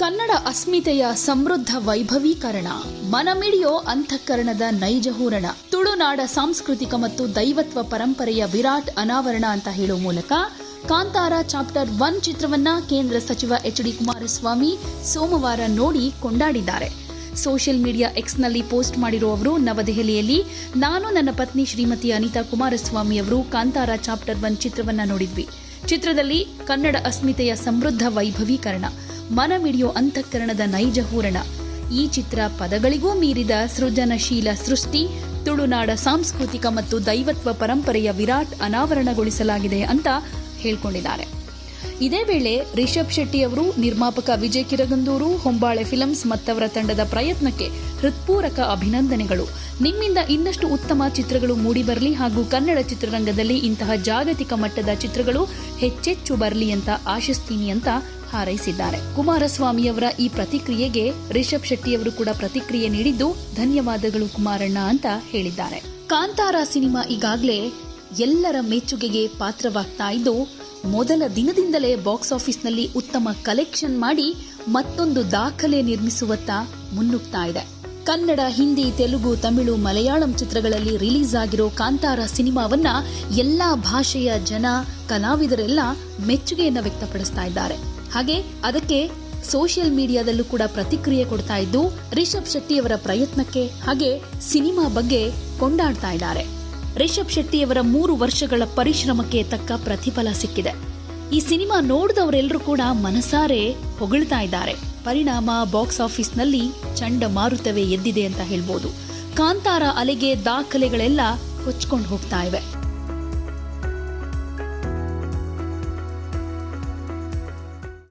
ಕನ್ನಡ ಅಸ್ಮಿತೆಯ ಸಮೃದ್ಧ ವೈಭವೀಕರಣ, ಮನಮಿಡಿಯೋ ಅಂತಃಕರಣದ ನೈಜ ಹೂರಣ, ತುಳುನಾಡ ಸಾಂಸ್ಕೃತಿಕ ಮತ್ತು ದೈವತ್ವ ಪರಂಪರೆಯ ವಿರಾಟ್ ಅನಾವರಣ ಅಂತ ಹೇಳೋ ಮೂಲಕ ಕಾಂತಾರ ಚಾಪ್ಟರ್ ಒನ್ ಚಿತ್ರವನ್ನ ಕೇಂದ್ರ ಸಚಿವ ಎಚ್ ಡಿ ಕುಮಾರಸ್ವಾಮಿ ಸೋಮವಾರ ನೋಡಿ ಕೊಂಡಾಡಿದ್ದಾರೆ. ಸೋಷಿಯಲ್ ಮೀಡಿಯಾ ಎಕ್ಸ್ನಲ್ಲಿ ಪೋಸ್ಟ್ ಮಾಡಿರುವ ಅವರು ನವದೆಹಲಿಯಲ್ಲಿ, ನಾನು ನನ್ನ ಪತ್ನಿ ಶ್ರೀಮತಿ ಅನಿತಾ ಕುಮಾರಸ್ವಾಮಿ ಅವರು ಕಾಂತಾರ ಚಾಪ್ಟರ್ ಒನ್ ಚಿತ್ರವನ್ನ ನೋಡಿದ್ವಿ. ಚಿತ್ರದಲ್ಲಿ ಕನ್ನಡ ಅಸ್ಮಿತೆಯ ಸಮೃದ್ಧ ವೈಭವೀಕರಣ ಮನಮಿಡಿಯೋ ಅಂತಃಕರಣದ ನೈಜ ಹೂರಣ. ಈ ಚಿತ್ರ ಪದಗಳಿಗೂ ಮೀರಿದ ಸೃಜನಶೀಲ ಸೃಷ್ಟಿ, ತುಳುನಾಡ ಸಾಂಸ್ಕೃತಿಕ ಮತ್ತು ದೈವತ್ವ ಪರಂಪರೆಯ ವಿರಾಟ್ ಅನಾವರಣಗೊಳಿಸಲಾಗಿದೆ ಅಂತ ಹೇಳ್ಕೊಂಡಿದ್ದಾರೆ. ಇದೇ ವೇಳೆ ರಿಷಬ್ ಶೆಟ್ಟಿ ಅವರು ನಿರ್ಮಾಪಕ ವಿಜಯ್ ಕಿರಗಂದೂರು, ಹೊಂಬಾಳೆ ಫಿಲಮ್ಸ್ ಮತ್ತವರ ತಂಡದ ಪ್ರಯತ್ನಕ್ಕೆ ಹೃತ್ಪೂರಕ ಅಭಿನಂದನೆಗಳು. ನಿಮ್ಮಿಂದ ಇನ್ನಷ್ಟು ಉತ್ತಮ ಚಿತ್ರಗಳು ಮೂಡಿಬರಲಿ ಹಾಗೂ ಕನ್ನಡ ಚಿತ್ರರಂಗದಲ್ಲಿ ಇಂತಹ ಜಾಗತಿಕ ಮಟ್ಟದ ಚಿತ್ರಗಳು ಹೆಚ್ಚೆಚ್ಚು ಬರಲಿ ಅಂತ ಆಶಿಸ್ತೀನಿ ಅಂತ ಹಾರೈಸಿದ್ದಾರೆ. ಕುಮಾರಸ್ವಾಮಿಯವರ ಈ ಪ್ರತಿಕ್ರಿಯೆಗೆ ರಿಷಬ್ ಶೆಟ್ಟಿಯವರು ಕೂಡ ಪ್ರತಿಕ್ರಿಯೆ ನೀಡಿದ್ದು ಧನ್ಯವಾದಗಳು ಕುಮಾರಣ್ಣ ಅಂತ ಹೇಳಿದ್ದಾರೆ. ಕಾಂತಾರ ಸಿನಿಮಾ ಈಗಾಗಲೇ ಎಲ್ಲರ ಮೆಚ್ಚುಗೆಗೆ ಪಾತ್ರವಾಗ್ತಾ ಇದ್ದು, ಮೊದಲ ದಿನದಿಂದಲೇ ಬಾಕ್ಸ್ ಆಫೀಸ್ನಲ್ಲಿ ಉತ್ತಮ ಕಲೆಕ್ಷನ್ ಮಾಡಿ ಮತ್ತೊಂದು ದಾಖಲೆ ನಿರ್ಮಿಸುವತ್ತ ಮುನ್ನುಗ್ತಾ ಇದೆ. ಕನ್ನಡ, ಹಿಂದಿ, ತೆಲುಗು, ತಮಿಳು, ಮಲಯಾಳಂ ಚಿತ್ರಗಳಲ್ಲಿ ರಿಲೀಸ್ ಆಗಿರೋ ಕಾಂತಾರ ಸಿನಿಮಾವನ್ನ ಎಲ್ಲ ಭಾಷೆಯ ಜನ, ಕಲಾವಿದರೆಲ್ಲ ಮೆಚ್ಚುಗೆಯನ್ನು ವ್ಯಕ್ತಪಡಿಸ್ತಾ ಇದ್ದಾರೆ. ಹಾಗೆ ಅದಕ್ಕೆ ಸೋಷಿಯಲ್ ಮೀಡಿಯಾದಲ್ಲೂ ಕೂಡ ಪ್ರತಿಕ್ರಿಯೆ ಕೊಡ್ತಾ ಇದ್ದು, ರಿಷಬ್ ಶೆಟ್ಟಿಯವರ ಪ್ರಯತ್ನಕ್ಕೆ ಹಾಗೆ ಸಿನಿಮಾ ಬಗ್ಗೆ ಕೊಂಡಾಡ್ತಾ ಇದ್ದಾರೆ. ರಿಷಬ್ ಶೆಟ್ಟಿಯವರ ಮೂರು ವರ್ಷಗಳ ಪರಿಶ್ರಮಕ್ಕೆ ತಕ್ಕ ಪ್ರತಿಫಲ ಸಿಕ್ಕಿದೆ. ಈ ಸಿನಿಮಾ ನೋಡಿದವರೆಲ್ಲರೂ ಕೂಡ ಮನಸಾರೆ ಹೊಗಳ್ತಾ ಇದ್ದಾರೆ. ಪರಿಣಾಮ ಬಾಕ್ಸ್ ಆಫೀಸ್ನಲ್ಲಿ ಚಂಡಮಾರುತವೇ ಎದ್ದಿದೆ ಅಂತ ಹೇಳ್ಬೋದು. ಕಾಂತಾರ ಅಲೆಗೆ ದಾಖಲೆಗಳೆಲ್ಲ ಕೊಚ್ಕೊಂಡು ಹೋಗ್ತಾ ಇವೆ.